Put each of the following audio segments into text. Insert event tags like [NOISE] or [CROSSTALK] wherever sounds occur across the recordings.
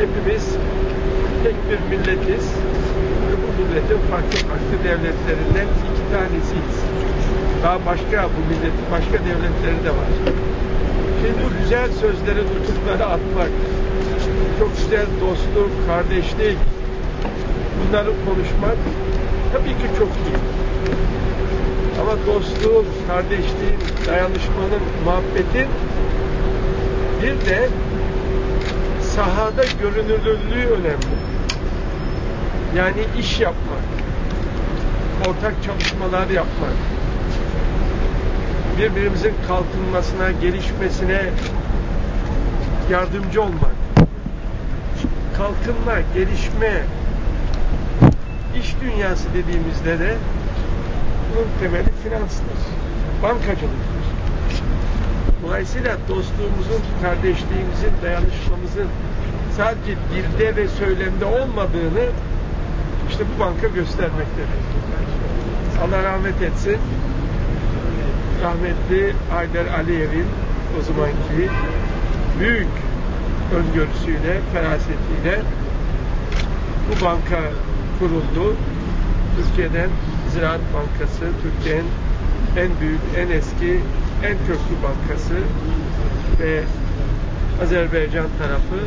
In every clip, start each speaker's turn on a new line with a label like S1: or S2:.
S1: Hepimiz tek bir milletiz. Ve bu milletin farklı farklı devletlerinden iki tanesiyiz. Daha başka bu milletin başka devletleri de var. Şimdi bu güzel sözleri nutuklara atmak, çok güzel dostluk, kardeşlik, bunları konuşmak tabii ki çok iyi. Ama dostluğun, kardeşliğin, dayanışmanın, muhabbetin bir de sahada görünürlüğü önemli. Yani iş yapmak, ortak çalışmalar yapmak, birbirimizin kalkınmasına, gelişmesine yardımcı olmak. Kalkınma, gelişme, iş dünyası dediğimizde de bunun temeli finanstır, bankacılıktır. Dolayısıyla dostluğumuzun, kardeşliğimizin, dayanışmamızın sadece dilde ve söylemde olmadığını işte bu banka göstermektedir. Allah rahmet etsin. Rahmetli Haydar Aliyev'in o zamanki büyük öngörüsüyle, ferasetiyle bu banka kuruldu. Türkiye'den Ziraat Bankası, Türkiye'nin en büyük, en eski, en köklü bankası ve Azerbaycan tarafı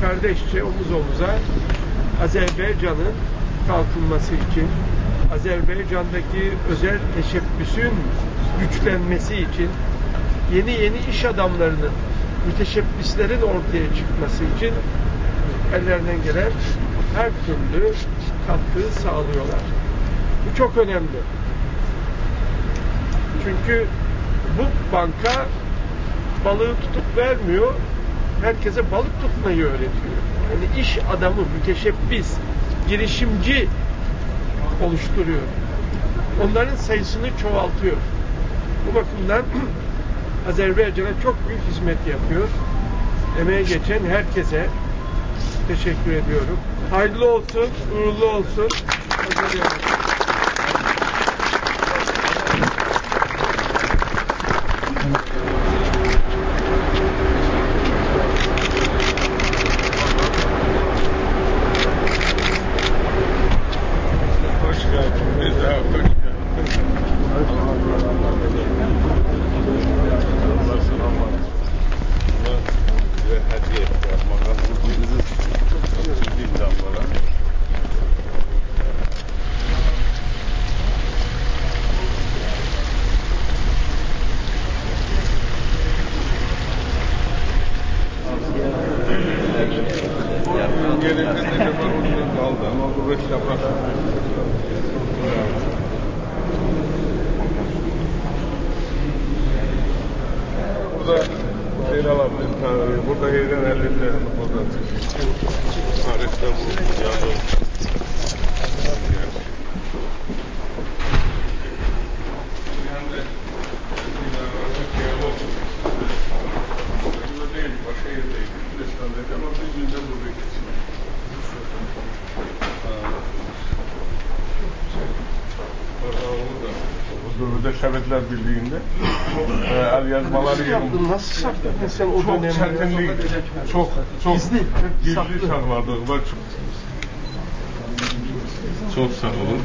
S1: kardeşçe omuz omuza Azerbaycan'ın kalkınması için, Azerbaycan'daki özel teşebbüsün güçlenmesi için, yeni yeni iş adamlarının, müteşebbislerin ortaya çıkması için ellerinden gelen her türlü katkı sağlıyorlar. Bu çok önemli. Çünkü bu banka balığı tutup vermiyor, herkese balık tutmayı öğretiyor. Yani iş adamı, müteşebbis, girişimci oluşturuyor. Onların sayısını çoğaltıyor. Bu bakımdan [CLEARS THROAT] Azerbaycan'a çok büyük hizmet yapıyor. Emeğe geçen herkese teşekkür ediyorum. Hayırlı olsun, uğurlu olsun. Azerbaycan.
S2: Beş yaprak. Burada şeyler alabilir. Burada yerden elde burada. Tarihte bu yazı. burada Şebetler Birliği'nde e, el yazmaları
S1: yaptın, Nasıl sakladın sen o
S2: çok
S1: dönemde?
S2: Çetinlik, çok çok
S1: gizli,
S2: gizli sakladık. Bak çok, çok sağ olun.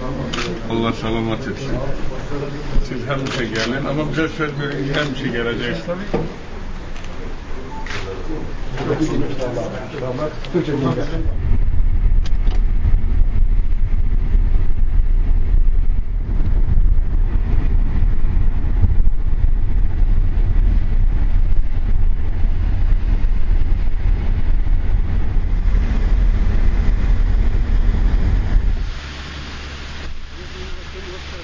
S2: Allah selamet etsin. Siz hem bir şey gelin ama bize söz verin ki hem bir şey gelecek.
S1: Tabii. Gracias.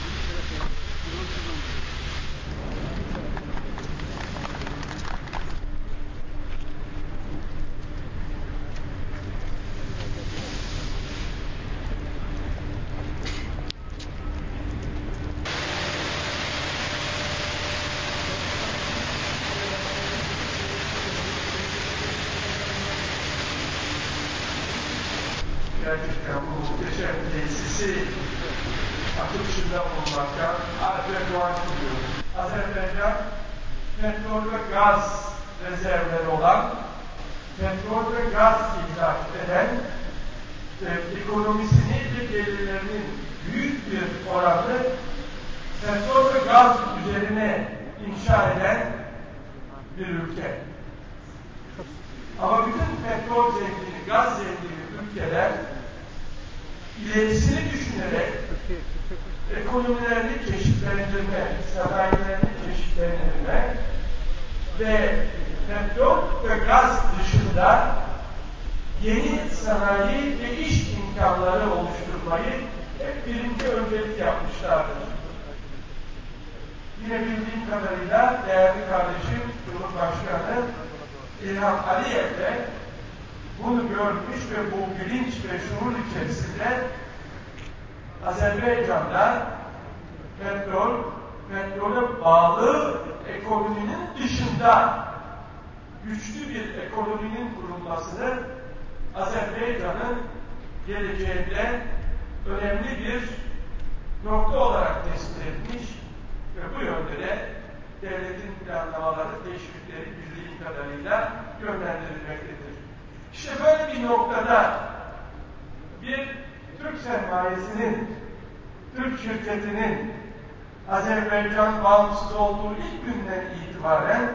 S1: Muhteşem tesisi açılışında bulunmaktan ayrıca dua ediyorum. Azerbaycan petrol ve gaz rezervleri olan petrol ve gaz ihraç eden e, ekonomisini ve gelirlerinin büyük bir oranı petrol ve gaz üzerine inşa eden bir ülke. Ama bütün petrol zengini, gaz zengini ülkeler ilerisini düşünerek ekonomilerini çeşitlendirme, sanayilerini çeşitlendirme ve petrol ve gaz dışında yeni sanayi ve iş imkanları oluşturmayı hep birinci öncelik yapmışlardır. Yine bildiğim kadarıyla değerli kardeşim Cumhurbaşkanı İlham Aliyev de bunu görmüş ve bu bilinç ve şuur içerisinde Azerbaycan'da petrol, petrole bağlı ekonominin dışında güçlü bir ekonominin kurulmasını Azerbaycan'ın geleceğinde önemli bir nokta olarak tespit etmiş ve bu yönde de devletin planlamaları, teşvikleri bildiğim kadarıyla yönlendirilmektedir. Bir noktada bir Türk sermayesinin, Türk şirketinin Azerbaycan bağımsız olduğu ilk günden itibaren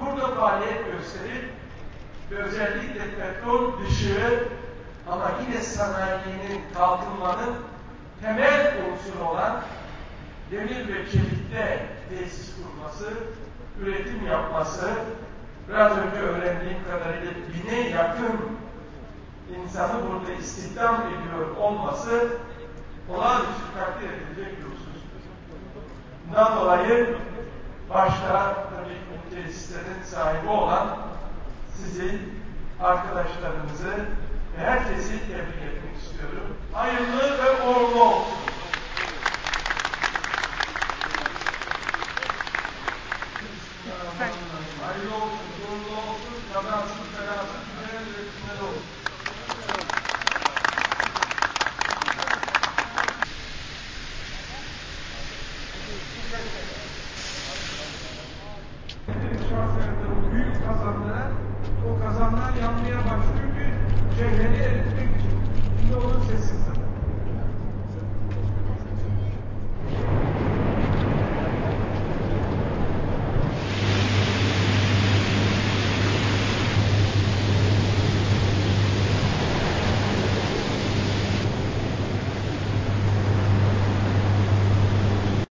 S1: burada faaliyet gösterip özellikle petrol dışı ama yine sanayinin kalkınmanın temel unsuru olan demir ve çelikte tesis kurması, üretim yapması, biraz önce öğrendiğim kadarıyla bine yakın insanı burada istihdam ediyor olması olağanüstü takdir edilecek bir husus. Bundan dolayı başta tabii bu tesislerin sahibi olan sizi, arkadaşlarınızı ve herkesi tebrik etmek istiyorum. Hayırlı